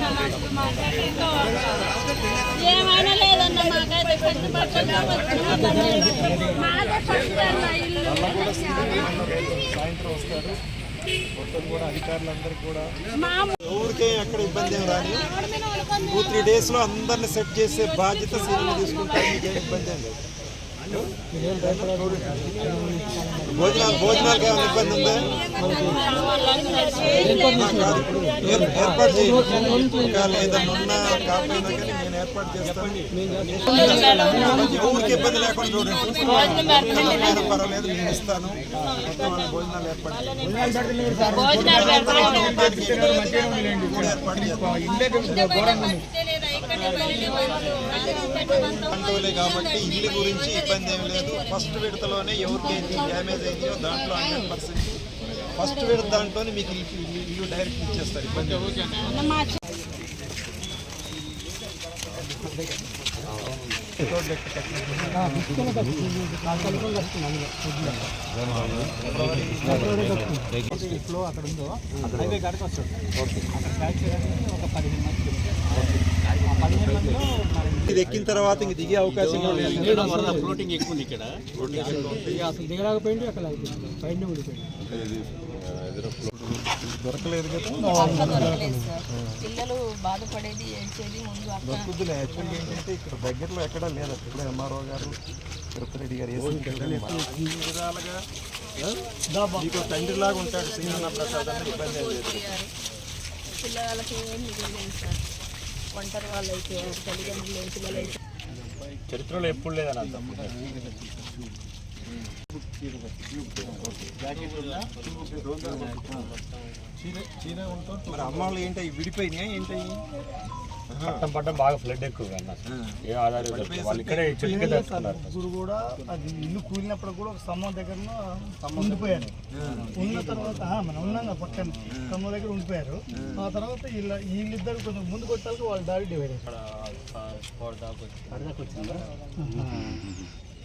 మాకు మాకైతే ఏమైనా లేదన్న మాకైతే పెద్ద పక్కన మాదే ఫస్ట్ అన్న ఇల్లు. సాయంత్రం వస్తారు మొత్తం కూడా అధికారులందరూ కూడా ఎవరికే ఎక్కడ ఇబ్బంది ఏం రాని. టూ త్రీ డేస్లో అందరిని సెట్ చేసే బాధ్యత సీనియర్ తీసుకుంటారు మీకేం ఇబ్బంది ఏం లేదు. భోజనాలు భోజనాలకు ఏమైనా ఇబ్బంది ఉందా? ఏర్పాటు ఒకవేళ ఏదైనా ఉన్నా కాకపోయినా కానీ నేను ఏర్పాటు చేస్తాను. ఎవరికి ఇబ్బంది లేకుండా చూడండి. పర్వాలేదు నేను ఇస్తాను. భోజనాలు ఏర్పాటు ఏర్పాటు చేస్తాను. పంటలే కాబట్టి ఇల్లు గురించి ఇబ్బంది ఏం లేదు. ఫస్ట్ విడతలోనే ఎవరికైతే డ్యామేజ్ అయిందో దాంట్లో హండ్రెడ్ పర్సెంట్ ఫస్ట్ విడత దాంట్లోనే మీకు ఇల్లు డైరెక్ట్ ఇచ్చేస్తారు ఇబ్బంది ఏం అక్కడ ఉందో హైవే గారికి వస్తాడు అక్కడ ఒక పదిహేను మంది ఆ పదిహేను మందిలో మరి ఇది ఎక్కిన తర్వాత ఇంక దిగే అవకాశం. ఫ్లోటింగ్ ఎక్కువ ఉంది ఇక్కడ. రోడ్డు అసలు దిగలేకపోయింది అక్కడ పైన ఉండిపోయింది దొరకలేదు పిల్లలు బాధపడేది ఏడ్చేది ముందు యాక్చువల్గా ఏంటంటే ఇక్కడ దగ్గరలో ఎక్కడా లేదు ఇక్కడ ఎంఆర్ఓ గారు తిరుపతి గారు విధాలుగా మీకు తండ్రి లాగా ఉంటాడు సింగన్న ప్రసాద్ అని ఇబ్బంది పిల్లలకి ఏం మిగలేదు సార్. ఒంటరి వాళ్ళు అయితే తల్లిదండ్రులు లేని పిల్లలు అయితే చరిత్రలో ఎప్పుడు లేదని అంత మరి అమ్మాళ్ళు ఏంటి అవి విడిపోయినాయా ఏంటి? పట్టం పట్టం బాగా ఫ్లడ్ ఎక్కువ అన్న ఏ ఆధారం వాళ్ళు ఇక్కడే చెట్టు కింద ఇప్పుడు కూడా అది ఇల్లు కూలినప్పుడు కూడా ఒక స్తంభం దగ్గర. ఉండిపోయారు ఉన్న తర్వాత ఆ, మనం ఉన్నాం కదా పక్కన స్తంభం దగ్గర ఉండిపోయారు. ఆ. తర్వాత వీళ్ళ వీళ్ళిద్దరు కొంచెం ముందుకు వచ్చాక వాళ్ళ దారి డివైడ్ అయ్యారు.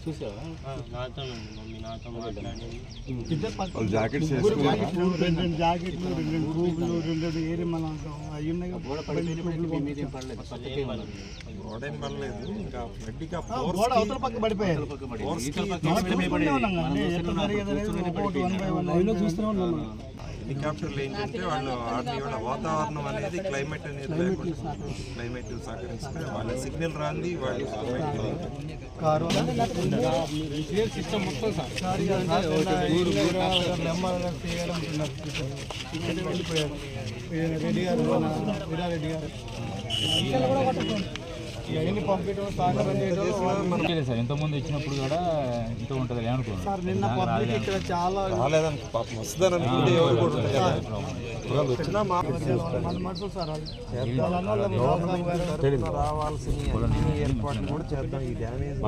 చూసావా? ఇద్దరు పక్కన ముగ్గురు జాకెట్లు, రెండు రెండు జాకెట్లు రెండు రెండు ట్యూబ్లు రెండు రెండు ఏరి మన అవి ఉన్నాయి కదా, ట్యూబ్లు పంపించారు. గోడ ఏం పడలేదు. ఇంకా ఫ్లడ్కి ఆ ఆ, force గోడ కి- అవతల పక్క పడిపోయారు. force కి మనం చూస్తూనే ఉన్నాం హెలికాప్టర్లు ఏంటంటే వాళ్ళు ఆర్మీ వాళ్ళ వాతావరణం అనేది క్లైమేట్ అనేది లేకుండా క్లైమేట్ సహకరిస్తే వాళ్ళ సిగ్నల్ రాంది వాళ్ళు వెళ్ళిపోయారు? రెడ్డి గారు సార్ ఇంతకుముందు ఇచ్చినప్పుడు కూడా ఇంత ఉంటుంది అనుకున్నాను సార్ నిన్న పబ్లిక్ ఇక్కడ చాలా రాలేదని పాపం వస్తుందని అనుకుంటే ఎవరు కూడా వచ్చినా మా సార్ రావాల్సిన ఏర్పాట్లు కూడా చేద్దాం. ఈ డ్యామేజ్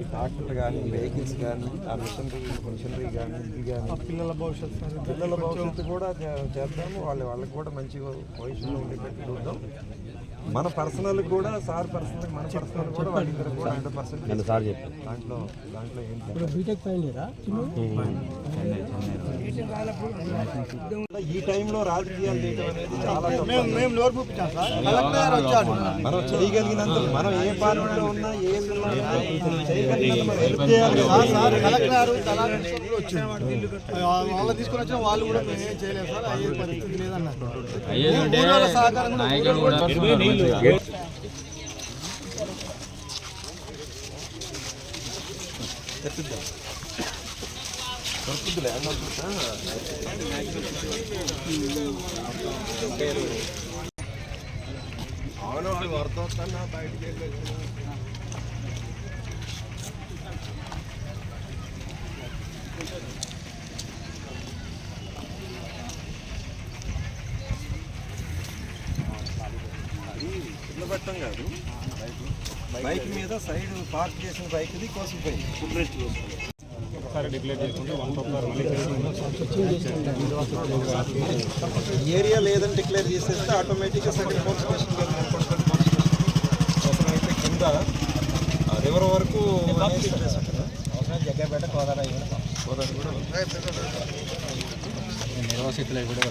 ఈ ట్రాక్టర్ కానీ వెహికల్స్ కానీ ఆ మిషనరీ మిషనరీ కానీ ఇది కానీ. పిల్లల భవిష్యత్తు సార్ పిల్లల భవిష్యత్తు కూడా చేద్దాము. వాళ్ళ వాళ్ళకి కూడా మంచి పొజిషన్లో ఉండి పెట్టి చూద్దాం. మన పర్సనల్ కూడా సార్ పర్సనల్ మన పర్సనల్ కూడా వాళ్ళిద్దరు కూడా హండ్రెడ్ పర్సెంట్ సార్ చెప్పారు దాంట్లో దాంట్లో ఏం బీటెక్ ఈ టైంలో రాజకీయాలు చేయడం అనేది చాలా. మేము నోరు వచ్చాడు. మనం చేయగలిగినంత మనం ఏ పార్టీలో ఉన్నా ఏ చేయగలిగినంత చేయాలి. సార్ కలెక్టర్ వాళ్ళు తీసుకొని వచ్చిన వాళ్ళు కూడా మేము ఏం చేయలేదు సార్. అయ్యే పరిస్థితి లేదన్నారు. సహకారం అవును వాళ్ళు వరద వస్తున్నా బయటికి పెట్టడం కాదు. బైక్ మీద సైడ్ పార్క్ చేసిన బైక్ ది కోసిపోయింది ఒకసారి డిక్లేర్ చేసుకుంటే వన్ ఏరియా లేదని డిక్లేర్ చేసేస్తే ఆటోమేటిక్గా సెకండ్ పోలీస్ స్టేషన్ అవసరమైతే కింద రివర్ వరకు జగ్గపేట కోదాడ కూడా. నిర్వాసితులు కూడా